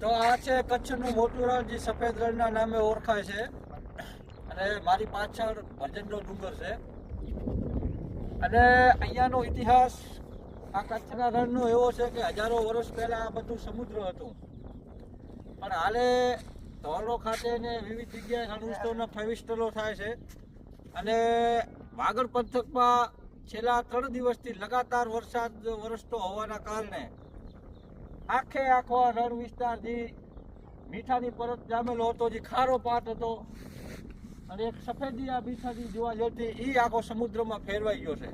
તો આ છે કચ્છનું મોટું રણ જે સફેદ રણના નામે ઓળખાય છે. અને મારી પાછળ ભજનનો ડુંગર છે. અને અહીંયાનો ઇતિહાસ આ કચ્છના રણનો એવો છે કે હજારો વર્ષ પહેલાં આ બધું સમુદ્ર હતું. પણ હાલે ધોરડો ખાતે ને વિવિધ જગ્યાએ રણઉત્સવના ફેવિસ્ટલો થાય છે. અને વાગડ પંથકમાં છેલ્લા ત્રણ દિવસથી લગાતાર વરસાદ વરસતો હોવાના કારણે આખે આખો રણ વિસ્તાર જે મીઠાની પરત જામેલો હતો, જે ખારો પાટ હતો. અને એક સફેદી આ મીઠાની જોવા જતી એ આખો સમુદ્રમાં ફેરવાઈ ગયો છે.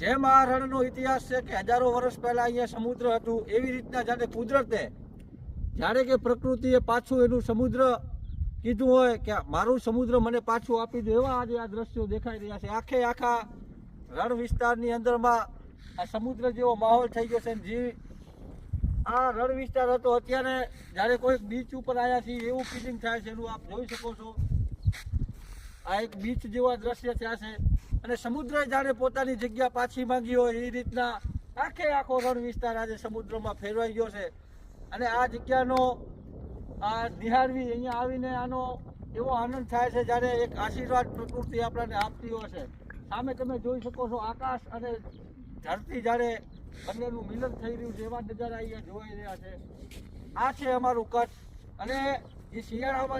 જેમ આ રણનો ઇતિહાસ છે કે હજારો વર્ષ પહેલાં અહીંયા સમુદ્ર હતું, એવી રીતના જાણે કુદરતે જ્યારે કે પ્રકૃતિએ પાછું એનું સમુદ્ર કીધું હોય કે મારું સમુદ્ર મને પાછું આપી દેવા આજે આ દ્રશ્યો દેખાઈ રહ્યા છે. આખે આખા રણ વિસ્તારની અંદરમાં આ સમુદ્ર જેવો માહોલ થઈ ગયો છે ને જે આ રણ વિસ્તાર હતો. અત્યારે જ્યારે કોઈ બીચ ઉપર આવ્યા છીએ, એવું ફિલિંગ થાય છે. એનું આપ જોઈ શકો છો. આ એક બીચ જેવા દ્રશ્ય થયા છે. અને સમુદ્ર જાણે પોતાની જગ્યા પાછી માંગી હોય, એ રીતના આખે આખો રણ વિસ્તાર આજે સમુદ્રમાં ફેરવાઈ ગયો છે. અને આ જગ્યાનો આ નિહાળવી, અહીંયા આવીને આનો એવો આનંદ થાય છે, જ્યારે એક આશીર્વાદ પ્રકૃતિ આપણને આપતી હોય છે. સામે તમે જોઈ શકો છો આકાશ અને ધરતી જ્યારે બંનેનું મિલન થઈ રહ્યું છે, એવા નજારા અહીંયા જોવાઈ રહ્યા છે. આ છે અમારું કચ્છ અને જે શિયાળામાં